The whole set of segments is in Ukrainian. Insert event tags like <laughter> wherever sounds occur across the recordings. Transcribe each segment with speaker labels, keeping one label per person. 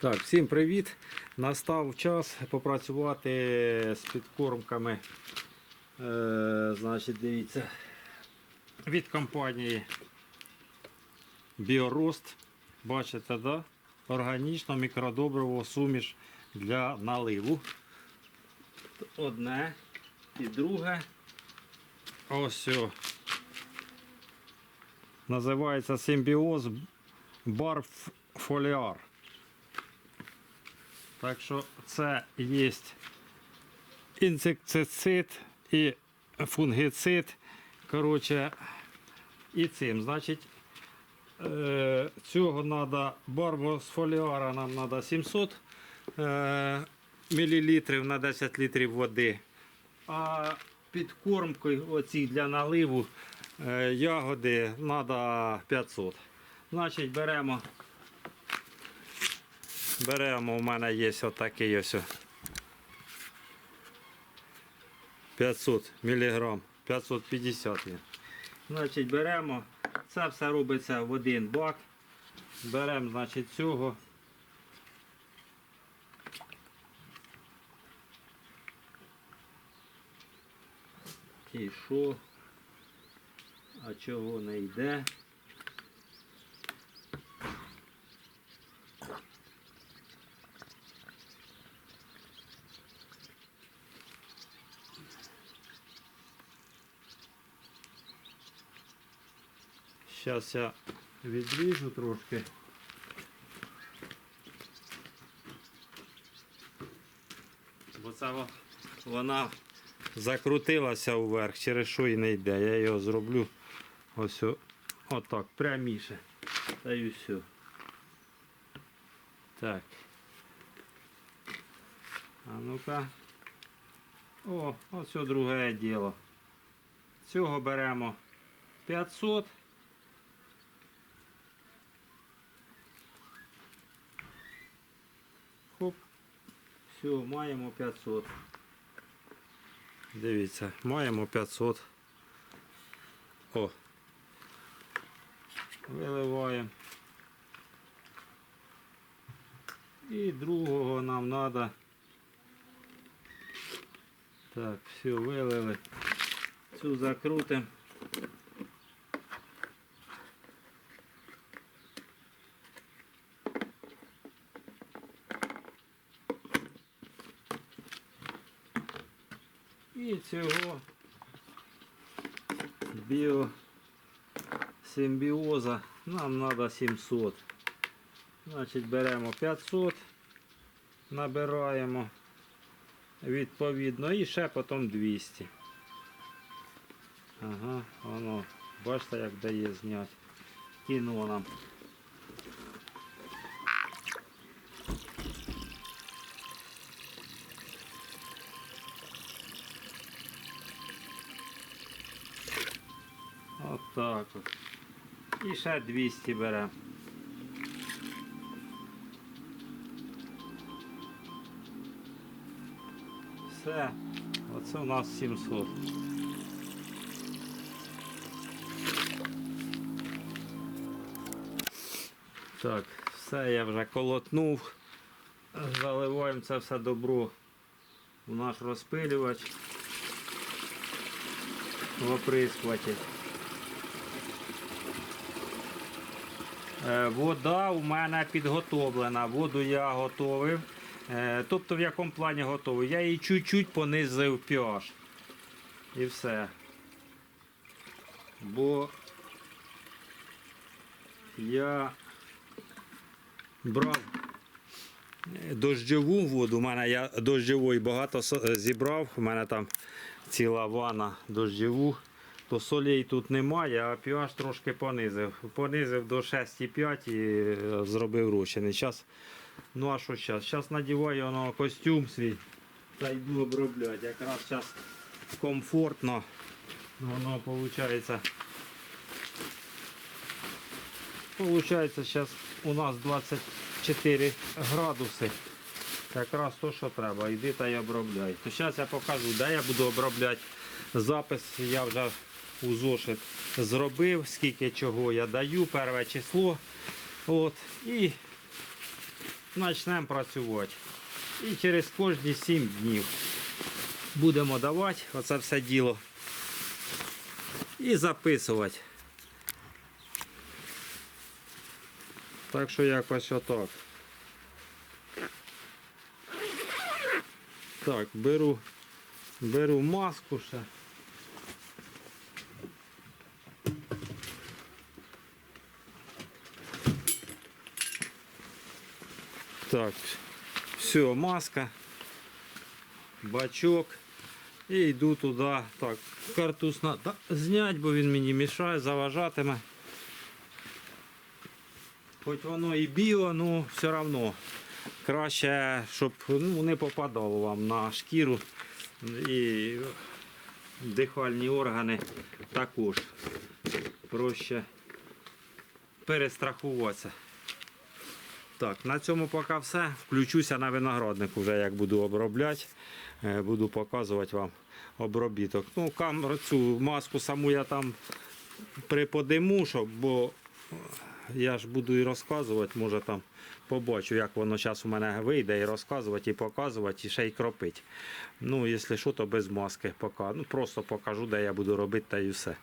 Speaker 1: Так, всім привіт! Настав час попрацювати з підкормками. Е, значить, дивіться, від компанії Біорост. Бачите, да? Органічно мікродобриво суміш для наливу. Одне і друге. Ось. Називається симбіоз барфоліар. Так що це є інсектицид і фунгицид. Коротше, і цим. Значить, е, цього треба барбосфоліара нам треба 700 е, мл на 10 літрів води. А підкормкою оці для наливу е, ягоди треба 500. Значить, беремо Беремо, у мене є отакий ось. 500 мг, 550 він. Значить, беремо, це все робиться в один бак. Беремо, значить, цього. І що? А чого не йде? Зараз я відріжу трошки. Бо це вона закрутилася вверх, через що і не йде. Я його зроблю ось отак, пряміше. Та й все. Так. А ну-ка. О, ось друге діло. Цього беремо 500. Все, маємо 500. Дивіться, маємо 500. О. Виливаємо. І другого нам треба. Так, все, вилили. Цю закрутимо. І цього біосимбіоза нам треба 700. Значить беремо 500, набираємо відповідно і ще потім 200. Ага, воно, бачите, як дає зняти. Кіно нам. От так от. І ще 200 беремо. Все, оце у нас 700. Так, все я вже колотнув. Заливаємо це все добро в наш розпилювач. В оприскуватель. Вода у мене підготовлена. Воду я готовив. Е, Тобто в якому плані готовий? Я її чуть-чуть понизив pH. І все. Бо я брав е, дощову воду. У мене я дощової багато зібрав. У мене там ціла ванна дощову. То солей тут немає, а pH трошки понизив. Понизив до 6,5 і е, зробив розчини. Зараз, ну а що зараз? Зараз надіваю на костюм свій та йду обробляти. Якраз зараз комфортно. Воно виходить. Получається, зараз у нас 24 градуси. Якраз то, що треба. Йди та й обробляй. То зараз я покажу, де я буду обробляти. Запис я вже у зошит зробив, скільки чого я даю, перше число. От. І почнемо працювати. І через кожні 7 днів будемо давати оце все діло і записувати. Так що якось отак. Так, беру, беру маску ще. Так, все, маска, бачок. І йду туди. Так, картуз треба зняти, бо він мені мішає, заважатиме. Хоч воно і біо, ну все одно. Краще, щоб ну, не попадало вам на шкіру і дихальні органи також. Проще перестрахуватися. Так, на цьому поки все. Включуся на виноградник вже як буду обробляти. Е, Буду показувати вам обробіток. Ну, камеру цю маску саму я там приподиму, щоб, бо я ж буду і розказувати, може там побачу, як воно зараз у мене вийде, і розказувати, і показувати, і ще й кропити. Ну, якщо що, то без маски поки. Ну, просто покажу, де я буду робити, та і все.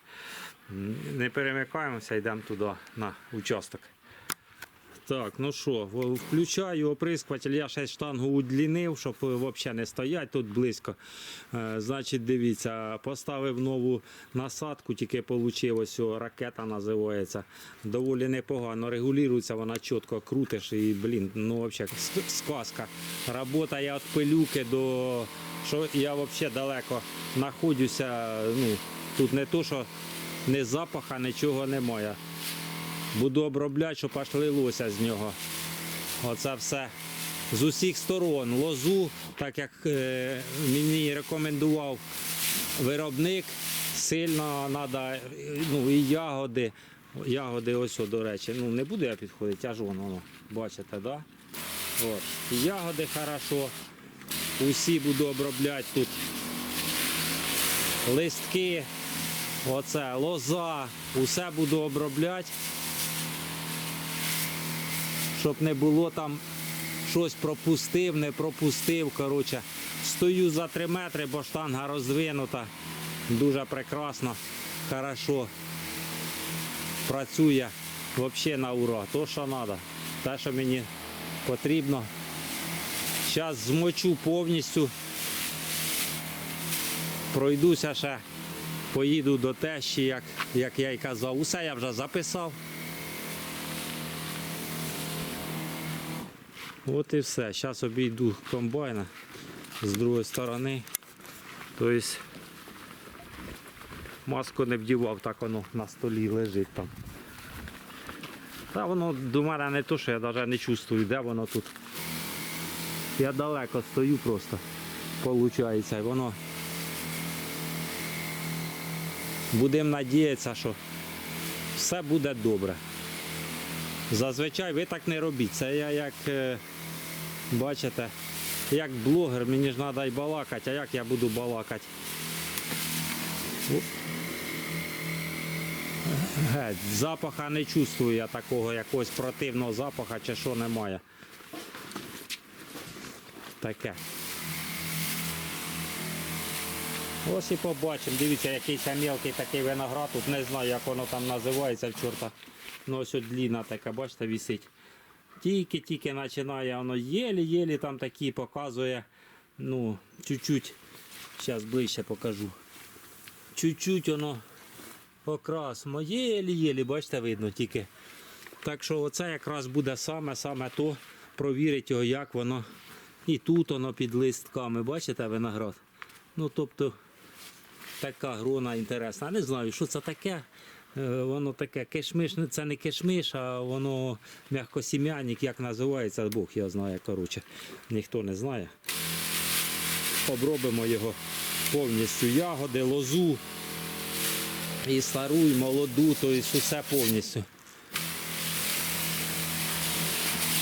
Speaker 1: Не перемикаємося, йдемо туди на участок. Так, ну що, включаю оприскуватель, я ще штангу удлінив, щоб взагалі не стояти тут близько. Е, значить, дивіться, поставив нову насадку, тільки отримав, ось ракета називається. Доволі непогано регулюється, вона чітко крутиш і, блін, ну взагалі сказка. Работає від пилюки до. Що я взагалі далеко знаходжуся. Ну, тут не то, що не запаха, нічого немає. Буду обробляти, щоб аж лилося з нього. Оце все з усіх сторон. Лозу, так як е, мені рекомендував виробник, сильно треба, ну і ягоди. Ягоди ось, до речі, ну не буду я підходити, аж воно, бачите, да? От. Ягоди хорошо. Усі буду обробляти тут. Листки, оце, лоза, усе буду обробляти щоб не було там щось пропустив, не пропустив. Коротше, стою за 3 метри, бо штанга роздвинута. Дуже прекрасно, хорошо. Працює взагалі на ура. То, що треба. Те, що мені потрібно. Зараз змочу повністю. Пройдуся ще, поїду до тещі, як, як я й казав. Усе я вже записав. От і все. Зараз обійду комбайна з другої сторони. Тобто маску не вдівав, так воно на столі лежить там. Та воно до мене не то, що я навіть не чувствую, де воно тут. Я далеко стою просто, виходить, і воно. Будемо надіятися, що все буде добре. Зазвичай ви так не робіть. Це я як е, бачите, як блогер, мені ж треба й балакати, а як я буду балакати? Запаха не чувствую я такого якогось противного запаха чи що немає. Таке. Ось і побачимо. Дивіться, якийсь мелкий такий виноград. Тут не знаю, як воно там називається чорта. Ну ось от дліна така, бачите, висить. Тільки-тільки починає воно єлі-єлі там такі показує. Ну, чуть-чуть. Зараз ближче покажу. Чуть-чуть воно окрас. Єлі-єлі, бачите, видно тільки. Так що оце якраз буде саме-саме то. Провірити його, як воно. І тут воно під листками, бачите, виноград. Ну, тобто, така грона інтересна. Не знаю, що це таке. Е, Воно таке кишмиш, це не кишмиш, а воно м'якосім'яник, як називається, Бог його знає, коротше. Ніхто не знає. Обробимо його повністю ягоди, лозу, і стару, і молоду, тобто усе повністю.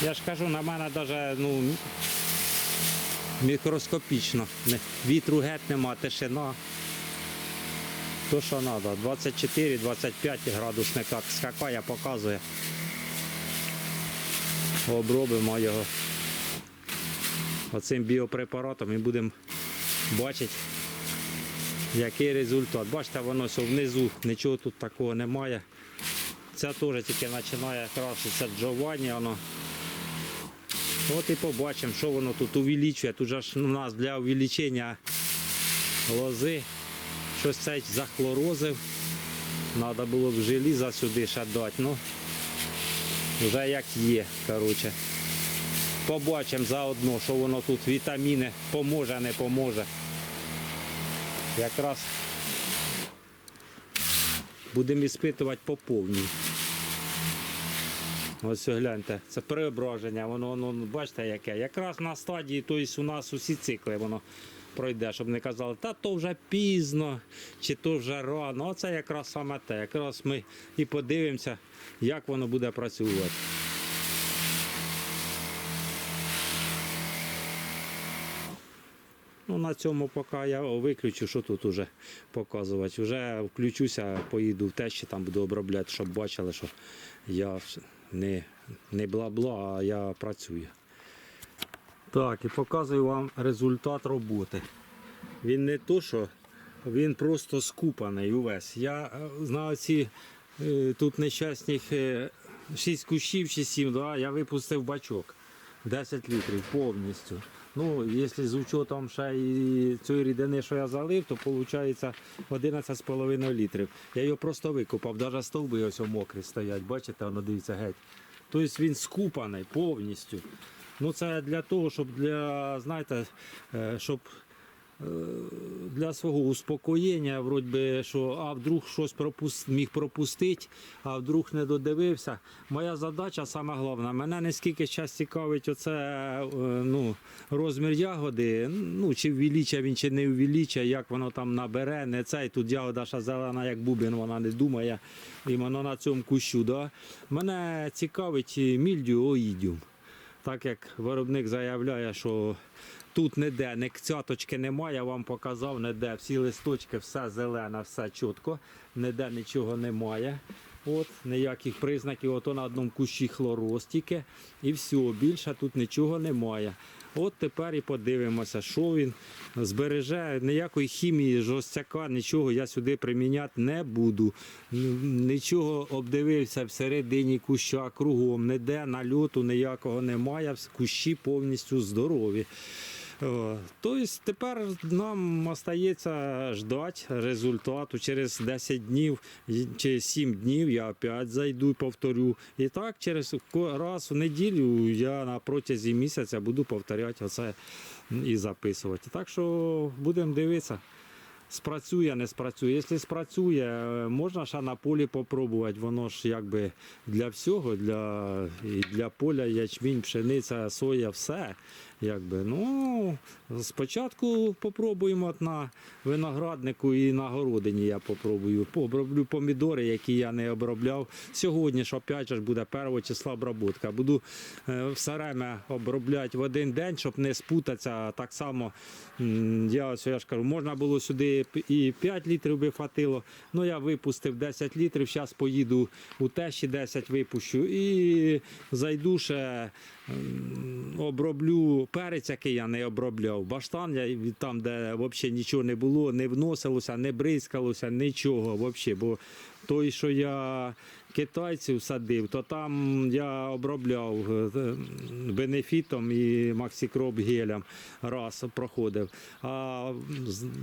Speaker 1: Я ж кажу, на мене навіть ну, мікроскопічно. Вітру геть нема, тишина. То, що треба. 24-25 градусник скакає, показує. Обробимо його оцим біопрепаратом і будемо бачити, який результат. Бачите, воно все внизу, нічого тут такого немає. Це теж тільки починає краситися Джованні, воно. От і побачимо, що воно тут увеличує. Тут же ж у нас для увеличення лози щось цей захлорозив. Треба було б желіза сюди ще дати. Ну, вже як є, коротше. Побачимо заодно, що воно тут вітаміни поможе, не поможе. Якраз будемо іспитувати по повній. Ось гляньте, це преображення, воно, воно бачите яке. Якраз на стадії, тобто у нас усі цикли воно пройде, щоб не казали, та то вже пізно, чи то вже рано. Оце якраз саме те. Якраз ми і подивимося, як воно буде працювати. Ну, на цьому поки я виключу, що тут уже показувати. Вже включуся, поїду в те, що там буду обробляти, щоб бачили, що я не, не бла-бла, а я працюю. Так, і показую вам результат роботи. Він не то, що він просто скупаний увесь. Я е, знаю ці е, тут нещасних 6 кущів чи 7, да, я випустив бачок 10 літрів повністю. Ну, якщо з учетом ще і цієї рідини, що я залив, то виходить 11,5 літрів. Я його просто викопав, навіть стовби ось мокрі стоять, бачите, воно дивиться геть. Тобто він скупаний повністю. Ну це для того, щоб для, знаєте, е, щоб е, для свого успокоєння, вроді що а вдруг щось пропус- міг пропустити, а вдруг не додивився. Моя задача саме головна. Мене не скільки час цікавить оце, е, ну, розмір ягоди, ну, чи ввелича він, чи не ввелича, як воно там набере, не цей. Тут ягода ще зелена, як бубен, вона не думає. І воно на цьому кущу. Да? Мене цікавить мільдю оїдіум. Так як виробник заявляє, що тут ніде, ні цяточки немає, я вам показав, ніде всі листочки, все зелене, все чітко, ніде нічого немає. От, ніяких признаків, ото на одному кущі хлороз тільки, і все, більше тут нічого немає. От тепер і подивимося, що він збереже. Ніякої хімії, жорстяка, нічого я сюди приміняти не буду. Нічого обдивився всередині куща кругом, ніде нальоту ніякого немає, кущі повністю здорові. Тобто тепер нам остається ждати результату. Через 10 днів чи 7 днів я опять зайду і повторю. І так через раз в неділю я на протязі місяця буду повторяти оце і записувати. Так що будемо дивитися. Спрацює, не спрацює. Якщо спрацює, можна ще на полі попробувати. Воно ж якби для всього, для, і для поля, ячмінь, пшениця, соя, все. Якби. Ну, спочатку попробуємо на винограднику і на городині я попробую. Оброблю помідори, які я не обробляв. Сьогодні ж опять ж буде 1 числа обробка. Буду е, все время обробляти в один день, щоб не спутатися. Так само я, я ж кажу, можна було сюди і 5 літрів би хватило. Ну я випустив 10 літрів. Зараз поїду у тещі 10 випущу і зайду ще оброблю перець, який я не обробляв. Баштан я там, де взагалі нічого не було, не вносилося, не бризкалося, нічого взагалі. Бо той, що я китайців садив, то там я обробляв е, бенефітом і максикроб гелем раз проходив. А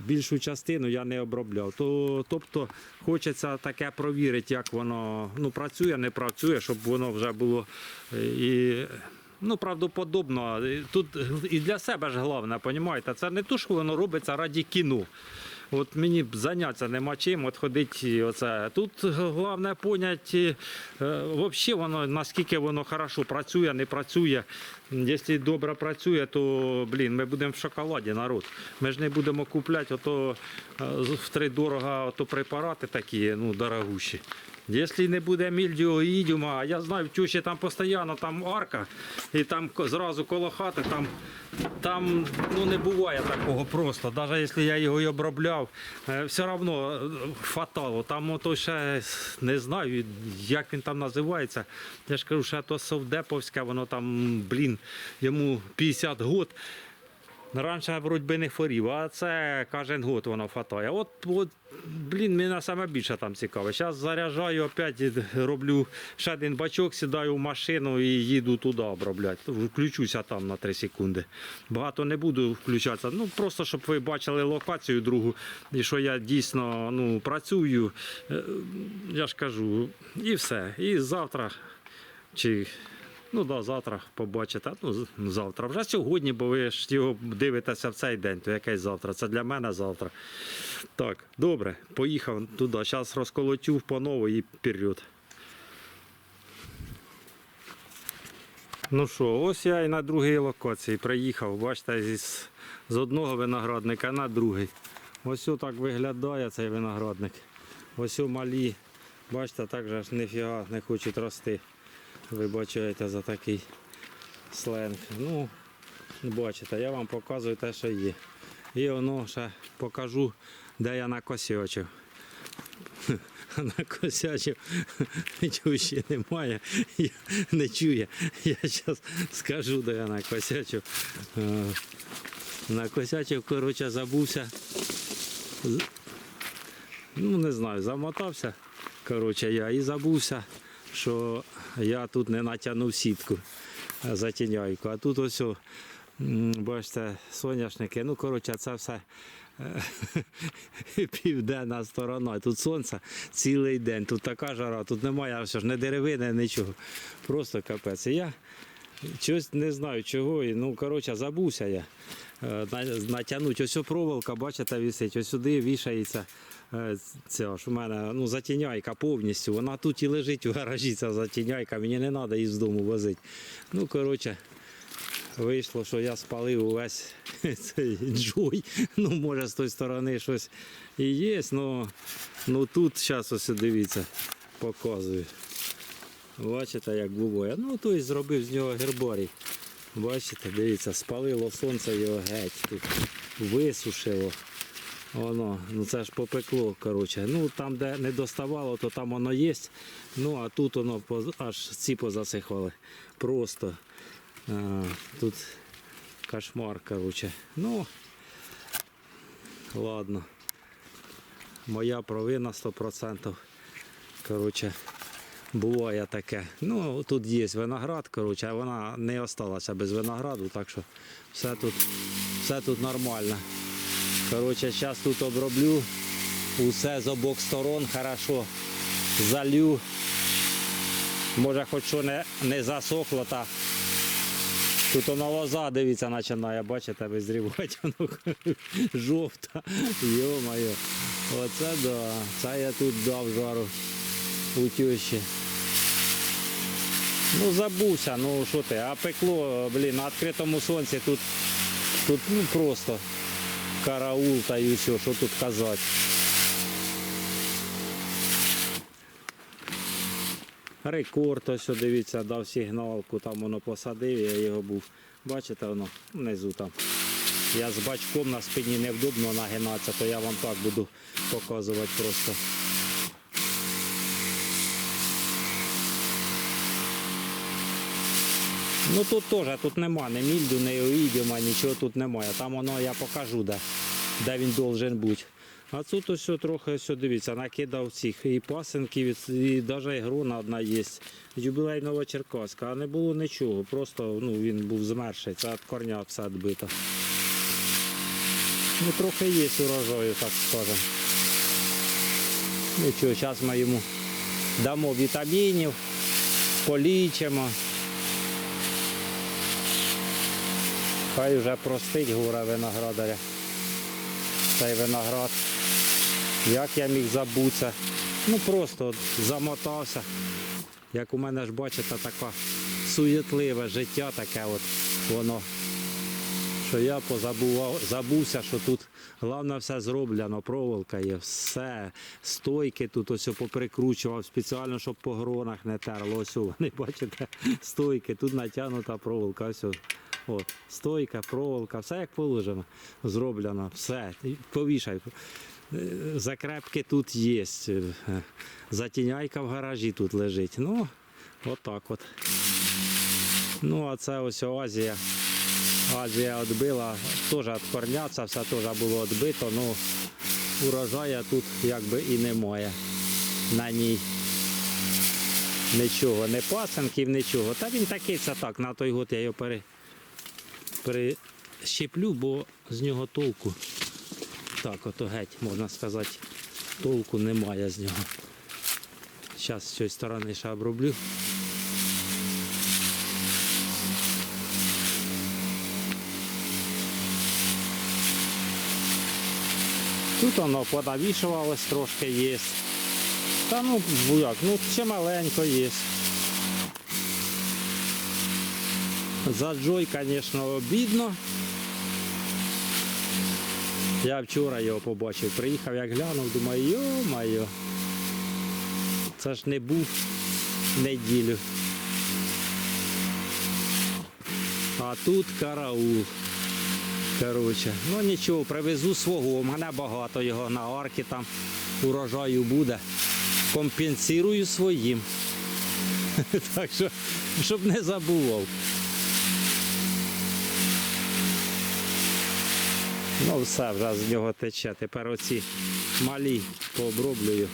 Speaker 1: більшу частину я не обробляв. То, тобто хочеться таке провірити, як воно ну, працює, не працює, щоб воно вже було е, і. Ну, правдоподобно, тут і для себе ж головне, розумієте, це не то, що воно робиться раді кіно. От мені б зайнятися нема чим, от ходить оце. Тут головне поняти, е, взагалі воно, наскільки воно хорошо працює, не працює. Якщо добре працює, то блін, ми будемо в шоколаді народ. Ми ж не будемо купляти ото е, втридорога ото препарати такі, ну, дорогущі. Якщо не буде мільдіоїдіума, а я знаю, в тюші там постійно там арка, і там зразу коло хати, там, там ну, не буває такого просто. Навіть якщо я його і обробляв, е, все одно е, фатало. Там ото ще не знаю, як він там називається. Я ж кажу, що то совдеповське, воно там, блін, йому 50 год. Раніше вроді би не хворів, а це кожен год воно фатає. От, от блін, мене саме більше там цікаве. Зараз заряджаю, опять роблю ще один бачок, сідаю в машину і їду туди обробляти. Включуся там на 3 секунди. Багато не буду включатися. Ну просто щоб ви бачили локацію другу, і що я дійсно ну, працюю. Е, Я ж кажу, і все. І завтра чи Ну да, завтра побачите. Ну, завтра. Вже сьогодні, бо ви ж його дивитеся в цей день, то якесь завтра. Це для мене завтра. Так, добре, поїхав туди. Зараз розколотю по новій і вперед. Ну що, ось я і на другій локації приїхав. Бачите, з, з одного виноградника на другий. Ось так виглядає цей виноградник. Ось малі. Бачите, так же ж ніфіга не хочуть рости. Вибачайте за такий сленг. Ну, бачите, я вам показую те, що є. І воно ще покажу, де я накосячив. <laughs> Накосячив, <laughs> ще немає, <laughs> я не чує. Я зараз скажу, де я накосячив. Е, Накосячив, коротше, забувся. Ну, не знаю, замотався. Коротше, я і забувся, що я тут не натягнув сітку затіняйку. А тут ось, бачите, соняшники. Ну, коротше, це все е, <laughs> південна сторона. Тут сонце цілий день, тут така жара, тут немає все ж, не деревини, нічого. Просто капець. І я Щось не знаю чого. І, ну, коротше, забувся я. Е, на- Натягнуть. Ось проволока, бачите, висить, ось сюди вішається. Е, Ця ж у мене ну, затіняйка повністю. Вона тут і лежить у гаражі, ця затіняйка, мені не треба її з дому возити. Ну, коротше, вийшло, що я спалив увесь <laughs> цей джой. Ну, може, з тої сторони щось і є, ну, ну тут зараз ось дивіться, показую. Бачите, як буває. Ну, той зробив з нього гербарій. Бачите, дивіться, спалило сонце його геть тут. Висушило. Воно, ну це ж попекло, коротше. Ну там, де не доставало, то там воно є. Ну а тут воно аж ці позасихали. Просто. А, тут кошмар, коротше. Ну, ладно. Моя провина 100%. Коротше, буває таке. Ну, тут є виноград, коротше, а вона не осталася без винограду, так що все тут, все тут нормально. Коротше, зараз тут оброблю усе з обох сторон, хорошо залю. Може, хоч що не, не засохло, та тут вона лоза, дивіться, починає, бачите, визрівати, воно <laughs> жовта. Йо-моє. Оце да. Це я тут дав жару у тещі. Ну забувся, ну що ти, а пекло, блін, на відкритому сонці тут, тут ну просто караул та і все, що тут казати. Рекорд, ось дивіться, дав сигналку, там воно посадив, я його був. Бачите, воно внизу там. Я з бачком на спині невдобно нагинатися, то я вам так буду показувати просто. Ну тут теж тут нема ні мільду, ні оїдіма, нічого тут немає. Там воно я покажу, де, де він должен бути. А тут ось трохи ось, дивіться, накидав цих і пасенків, і навіть грона одна є. Юбілейного Черкаська, а не було нічого. Просто ну, він був змерший, це від корня все відбито. Ну трохи є урожаю, так скажемо. Нічого, зараз ми йому дамо вітамінів, полічимо. Хай вже простить гора виноградаря. Цей виноград. Як я міг забутися? Ну просто от замотався. Як у мене ж бачите, таке суєтливе життя таке от воно. Що я позабував, забувся, що тут головне все зроблено, проволока є, все, стойки тут ось поприкручував спеціально, щоб по гронах не терло. Ось вони бачите, стойки, тут натягнута проволока. Ось о. О, стойка, проволока, все як положено, зроблено, все. Повішай. Е, Закрепки тут є. е, Затіняйка в гаражі тут лежить. Ну, отак от. Ну, а це ось Азія. Азія відбила, теж від корня, це все теж було відбито, ну урожаю тут якби і немає на ній. Нічого, не пасенків, нічого. Та він такий це так, на той год я його пере, перещеплю, бо з нього толку. Так, ото геть, можна сказати, толку немає з нього. Зараз з цієї сторони ще оброблю. Тут воно понавішувалось трошки є. Та ну як, ну ще маленько є. За Джой, звісно, обідно. Я вчора його побачив, приїхав, як глянув, думаю, йо-майо. Це ж не був неділю. А тут караул. Коротше, ну нічого, привезу свого, у мене багато його на арки там урожаю буде. Компенсирую своїм. <laughs> Так що, щоб не забував. Ну все, вже з нього тече. Тепер оці малі пооброблюю.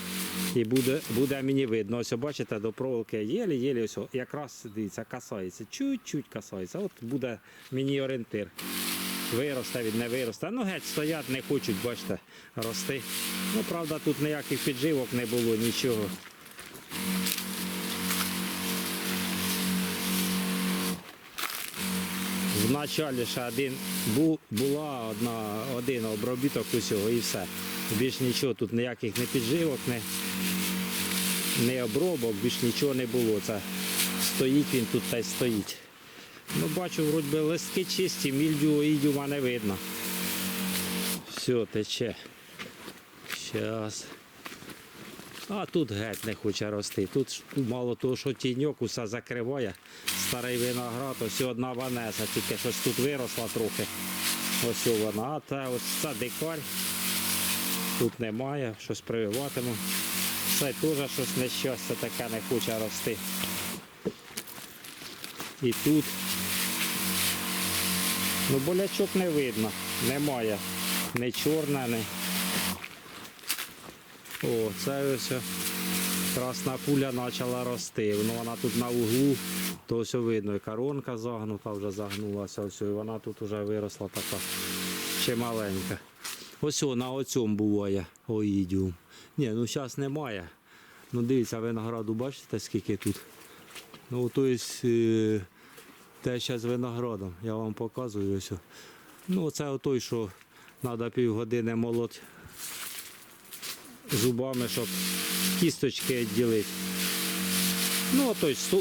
Speaker 1: І буде, буде мені видно. Ось бачите, до проволоки єлі-єлі, ось якраз дивіться, касається. Чуть-чуть касається. От буде мені орієнтир. Виросте він, не виросте. Ну геть стоять, не хочуть, бачите, рости. Ну, правда, тут ніяких підживок не було, нічого. В началі ще один бу, була одна, один обробіток усього і все. Більш нічого тут ніяких не підживок, не, не обробок, більш нічого не було. Це стоїть він тут та й стоїть. Ну, бачу, вроді би листки чисті, мільдю, ідю в мене видно. Все, тече. Щас. А тут геть не хоче рости. Тут мало того, що тіньок усе закриває. Старий виноград, ось одна ванеса, тільки щось тут виросла трохи. Ось вона. А та ось це дикарь. Тут немає, щось прививатиму. Це теж щось нещастя таке не хоче рости. І тут. Ну, болячок не видно, немає. Не чорна, не. О, це ось красна пуля почала рости. Ну, вона тут на углу, то ось видно, і коронка загнута, вже загнулася, ось, і вона тут вже виросла така ще маленька. Ось на оцьому буває оїдіум. Ні, ну зараз немає. Ну дивіться, винограду бачите, скільки тут. Ну, то есть, е, те ще з виноградом. Я вам показую ось. Ну, це той, що треба півгодини молоть зубами, щоб кісточки відділити. Ну, той з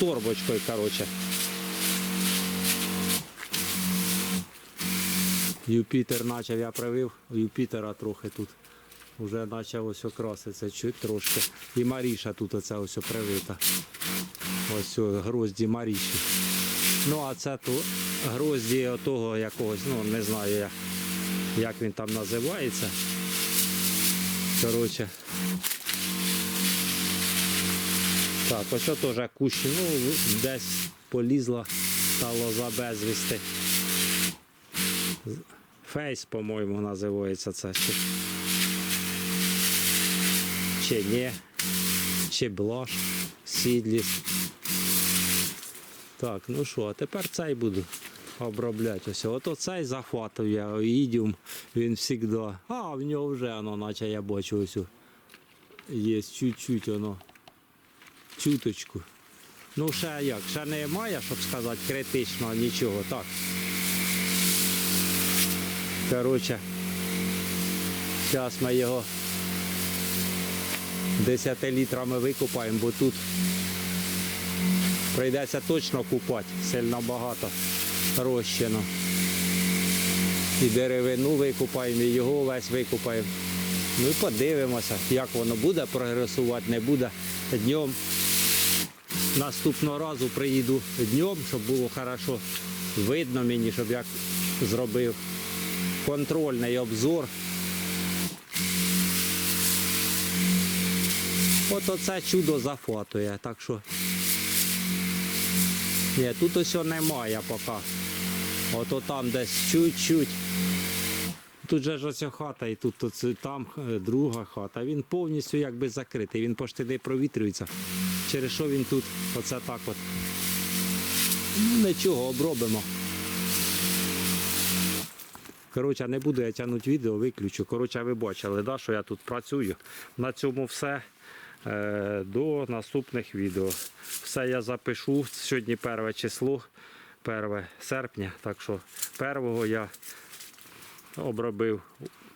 Speaker 1: торбочкою, коротше. Юпітер почав, я привив Юпітера трохи тут. Вже почав ось окраситися чуть трошки. І Маріша тут оце ось привита. Ось грозді Маріші. Ну, а це то грозді того якогось, ну не знаю як, як він там називається. Коротше. Так, ось це теж кущ, ну, десь полізла та лоза безвісти. Фейс, по-моєму, називається це. Чи, чи ні. Чи блаш, сідліс. Так, ну що, а тепер цей буду обробляти. Ось. Ото цей захватує оїдіум, він завжди. А, в нього вже воно, наче я бачу ось. Є чуть-чуть воно. Чуточку. Ну, ще як, ще немає, щоб сказати, критично нічого. Так. Коротше, зараз ми його 10 літрами викупаємо, бо тут прийдеться точно купати, сильно багато розчину. І деревину викупаємо, і його весь викупаємо. Ну і подивимося, як воно буде прогресувати, не буде. Днем наступного разу приїду днем, щоб було хорошо видно мені, щоб я зробив контрольний обзор. От оце чудо захватує, так що. Ні, тут ось немає поки. Ото там десь чуть-чуть. Тут же ж ось хата, і тут, тут там е, друга хата. Він повністю якби закритий, він почти не провітрюється. Через що він тут оце так от. Ну, нічого, обробимо. Коротше, не буду я тягнути відео, виключу. Коротше, ви бачили, да, що я тут працюю. На цьому все. Е, До наступних відео. Все я запишу. Сьогодні перше число, 1 серпня. Так що 1 я обробив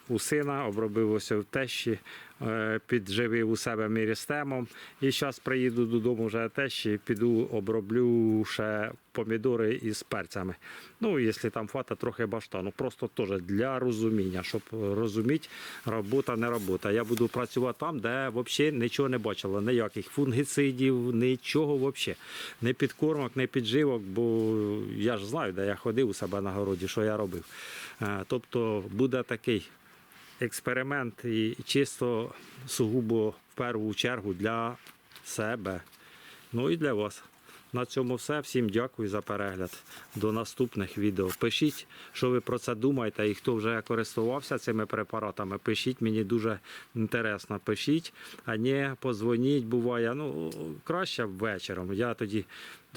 Speaker 1: у сина, обробив у тещі, е, підживив у себе мірістемом. І зараз приїду додому вже тещі, піду оброблю ще помідори із перцями. Ну, якщо там фата трохи баштану, просто теж для розуміння, щоб розуміти, робота не робота. Я буду працювати там, де взагалі нічого не бачило, ніяких фунгіцидів, нічого взагалі. Не підкормок, не підживок, бо я ж знаю, де я ходив у себе на городі, що я робив. Е, Тобто буде такий експеримент і чисто сугубо в першу чергу для себе. Ну і для вас. На цьому все. Всім дякую за перегляд. До наступних відео. Пишіть, що ви про це думаєте, і хто вже користувався цими препаратами. Пишіть, мені дуже інтересно. Пишіть, а не позвоніть, буває. Ну, краще вечором. Я тоді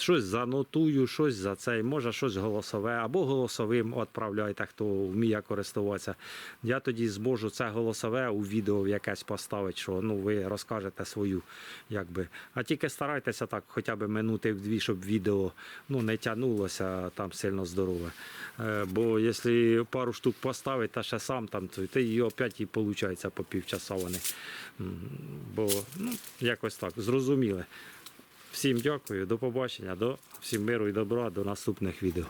Speaker 1: щось занотую, щось за цей, може щось голосове, або голосовим відправляйте, хто вміє користуватися. Я тоді зможу це голосове у відео якесь поставити, що ну, ви розкажете свою. Якби. А тільки старайтеся так, хоча б минути дві, щоб відео ну, не тягнулося там сильно здорове. Е, Бо якщо пару штук поставити, та ще сам там, то і опять і виходить по півчаса вони. Бо ну, якось так, зрозуміли. Всім дякую, до побачення, до всім миру і добра, до наступних відео.